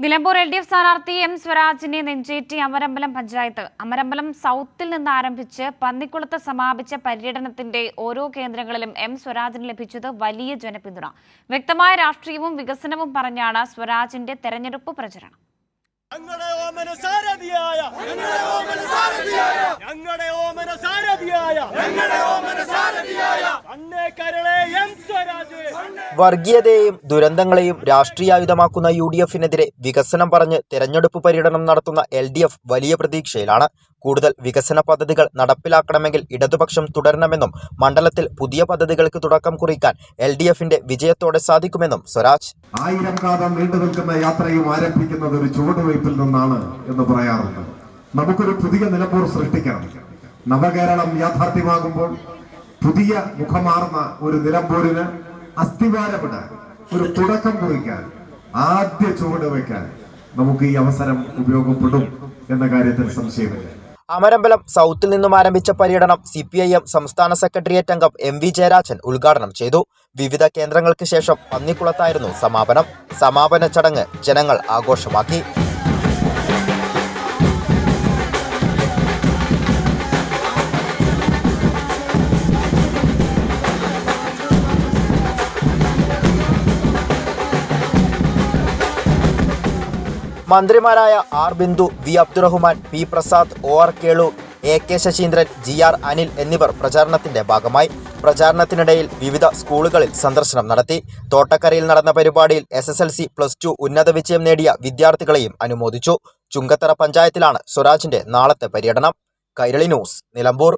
Nilambur L D F സ്ഥാനാർത്ഥി M സ്വരാജിനെ നെഞ്ചേറ്റി അമരമ്പലം പഞ്ചായത്ത്. അമരമ്പലം സൗത്തിൽ നിന്ന് ആരംഭിച്ച് പന്നിക്കുളത്ത് സമാപിച്ച പര്യടനത്തിന്റെ ഓരോ കേന്ദ്രങ്ങളിലും എം സ്വരാജിന് ലഭിച്ചത് വലിയ ജനപിന്തുണ. വ്യക്തമായ രാഷ്ട്രീയവും വികസനവും പറഞ്ഞാണ് സ്വരാജിന്റെ തെരഞ്ഞെടുപ്പ് പ്രചരണം. ഞങ്ങളുടെ ഓമന സാരഥിയായ ഞങ്ങളുടെ ഓമന സാരഥിയായ ഞങ്ങളുടെ ഓമന സാരഥിയായ ഞങ്ങളുടെ ഓമന സാരഥിയായ അന്നേ കരളെ എം സ്വരാജ് വർഗീയതയെയും ദുരന്തങ്ങളെയും രാഷ്ട്രീയായുധമാക്കുന്ന യു ഡി എഫിനെതിരെ വികസനം പറഞ്ഞ് തെരഞ്ഞെടുപ്പ് പര്യടനം നടത്തുന്ന എൽ ഡി എഫ് വലിയ പ്രതീക്ഷയിലാണ്. കൂടുതൽ വികസന പദ്ധതികൾ നടപ്പിലാക്കണമെങ്കിൽ ഇടതുപക്ഷം തുടരണമെന്നും മണ്ഡലത്തിൽ പുതിയ പദ്ധതികൾക്ക് തുടക്കം കുറിക്കാൻ എൽ ഡി എഫിന്റെ വിജയത്തോടെ സാധിക്കുമെന്നും സ്വരാജ്. ആയിരം കാലം നീണ്ടു നിൽക്കുന്ന യാത്രയും ആരംഭിക്കുന്നത് ഒരു ചുവടുവയ്പിൽ നിന്നാണ് എന്ന് പറയാറുണ്ട്. നമുക്കൊരു പുതിയ നിലമ്പൂർ സൃഷ്ടിക്കണം. നവകേരളം യാഥാർത്ഥ്യമാകുമ്പോൾ പുതിയ മുഖമാർന്ന ഒരു നിലമ്പൂരിന് അസ്ഥിവാരമിടാൻ ഒരു തുടക്കം കുറിക്കാൻ ആദ്യ ചുവട് വയ്ക്കാൻ നമുക്ക് ഈ അവസരം ഉപയോഗപ്പെടും എന്ന കാര്യത്തിൽ സംശയമില്ല. അമരമ്പലം സൗത്തിൽ നിന്നും ആരംഭിച്ച പര്യടനം സി പി ഐ എം സംസ്ഥാന സെക്രട്ടേറിയറ്റ് അംഗം എം വി ജയരാജൻ ഉദ്ഘാടനം ചെയ്തു. വിവിധ കേന്ദ്രങ്ങൾക്ക് ശേഷം പന്നിക്കുളത്തായിരുന്നു സമാപനം. സമാപന ചടങ്ങ് ജനങ്ങൾ ആഘോഷമാക്കി. മന്ത്രിമാരായ R Bindu V Abdurahman P Prasad O R Kelu A K Saseendran G R Anil എന്നിവർ പ്രചാരണത്തിന്റെ ഭാഗമായി. പ്രചാരണത്തിനിടയിൽ വിവിധ സ്കൂളുകളിൽ സന്ദർശനം നടത്തി. തോട്ടക്കരയിൽ നടന്ന പരിപാടിയിൽ S S L C plus two ഉന്നത വിജയം നേടിയ വിദ്യാർത്ഥികളെയും അനുമോദിച്ചു. ചുങ്കത്തറ പഞ്ചായത്തിലാണ് സ്വരാജിന്റെ നാളത്തെ പര്യടനം. കൈരളി ന്യൂസ് നിലമ്പൂർ.